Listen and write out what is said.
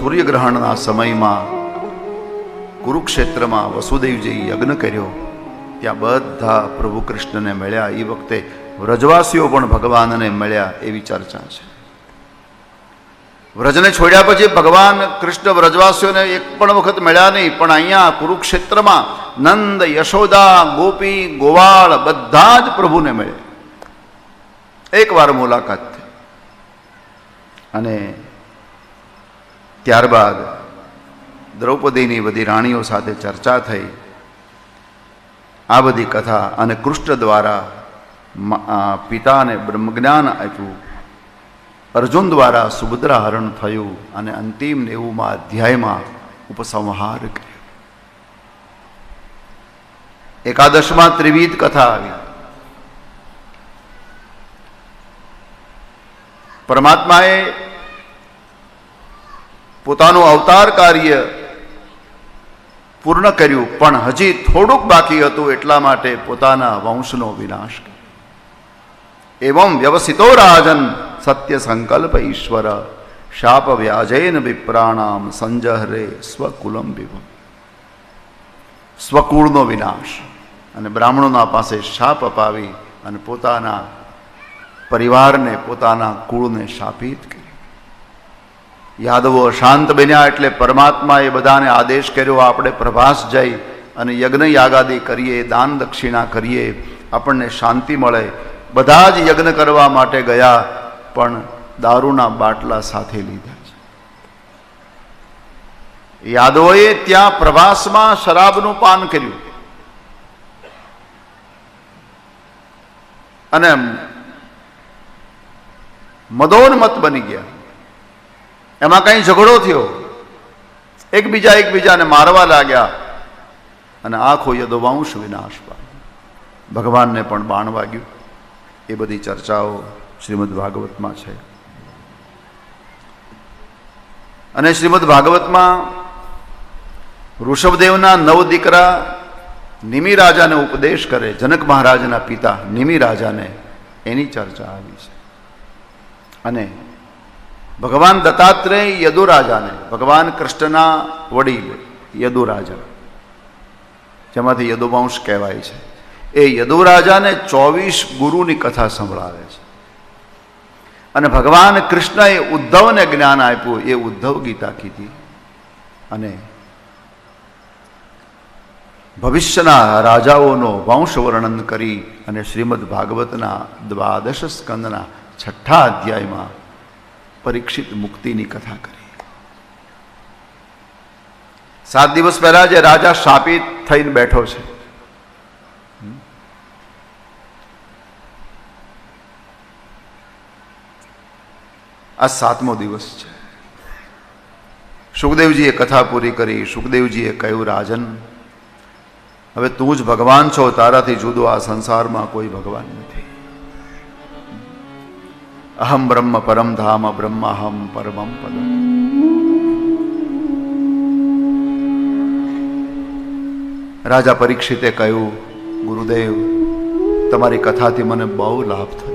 સૂર્યગ્રહણના સમયમાં કુરુક્ષેત્રમાં વસુદેવજી યજ્ઞ કર્યો. ત્યાં બધા પ્રભુ કૃષ્ણને મળ્યા. એ વખતે વ્રજવાસીઓ પણ ભગવાનને મળ્યા એવી ચર્ચા છે. વ્રજને છોડ્યા પછી ભગવાન કૃષ્ણ વ્રજવાસીઓને એક પણ વખત મળ્યા નહીં. પણ અહીંયા કુરુક્ષેત્રમાં નંદ, યશોદા, ગોપી, ગોવાળ બધા જ પ્રભુને મળ્યા. એકવાર મુલાકાત થઈ. અને ત્યારબાદ દ્રૌપદીની બધી રાણીઓ સાથે ચર્ચા થઈ. આ બધી કથા અને કૃષ્ણ દ્વારા પિતાને બ્રહ્મજ્ઞાન આપ્યું. અર્જુન દ્વારા સુભદ્રા હરણ થયું અને અંતિમ નેવુંમાં અધ્યાયમાં ઉપસંહાર કર્યો. એકાદશમાં ત્રિવિધ કથા આવી. પરમાત્માએ પોતાનું અવતાર કાર્ય પૂર્ણ કર્યું, પણ હજી થોડુંક બાકી હતું એટલા માટે પોતાના વંશનો વિનાશ એવમ એવં વ્યવસિતો રાજન સત્ય સંકલ્પ ઈશ્વર, શાપ વ્યાજેન વિપ્રાણામ સંજહરે સ્વકુલમ વિભ સ્વકુળનો વિનાશ અને બ્રાહ્મણોના પાસે શાપ અપાવી અને પોતાના પરિવારને, પોતાના કુળને શાપિત યાદવો શાંત બન્યા એટલે પરમાત્માએ બધાને આદેશ કર્યો આપણે પ્રભાસ જઈ અને યજ્ઞ યાગાદી કરીએ, દાન દક્ષિણા કરીએ, આપણને શાંતિ મળે. બધા જ યજ્ઞ કરવા માટે ગયા, પણ દારૂના બાટલા સાથે લીધા છે. યાદવોએ ત્યાં પ્રભાસમાં શરાબનું પાન કર્યું. અને મદોન્મત બની ગયા. એમાં કંઈ ઝઘડો થયો? એકબીજા એકબીજાને મારવા લાગ્યા અને આખો યદોવંશ વિનાશ પામ્યો ભગવાનને પણ બાણ વાગ્યું. એ બધી ચર્ચાઓ શ્રીમદ ભાગવતમાં છે. અને શ્રીમદ ભાગવતમાં ઋષભદેવના નવ દીકરા નિમિ રાજાને ઉપદેશ કરે, જનક મહારાજના પિતા નિમિ રાજાને એની ચર્ચા આવી છે. અને ભગવાન દત્તાત્રેય યદુરાજાને, ભગવાન કૃષ્ણના વડીલ યદુરાજા, જેમાંથી યદુવંશ કહેવાય છે. એ યદુરાજાને ચોવીસ ગુરુની કથા સંભળાવે છે. અને ભગવાન કૃષ્ણએ ઉદ્ધવને જ્ઞાન આપ્યું, એ ઉદ્ધવ ગીતા કીધી. અને ભવિષ્યના રાજાઓનો વંશ વર્ણન કરી અને શ્રીમદ ભાગવતના દ્વાદશ સ્કંદના છઠ્ઠા અધ્યાયમાં પરીક્ષિત મુક્તિની કથા કરી. સાત દિવસ પહેલા જે રાજા શાપિત થઈને બેઠો છે. આ સાતમો દિવસ છે. સુખદેવજીએ કથા પૂરી કરી, સુખદેવજીએ કહ્યું, રાજન, હવે તું જ ભગવાન છો, તારાથી જુદો આ સંસારમાં કોઈ ભગવાન નથી. અહમ બ્રહ્મ પરમ ધામ બ્રહ્માહમ પરમમ પદમ રાજા પરીક્ષિતે કહ્યું ગુરુદેવ તમારી કથાથી મને બહુ લાભ થયો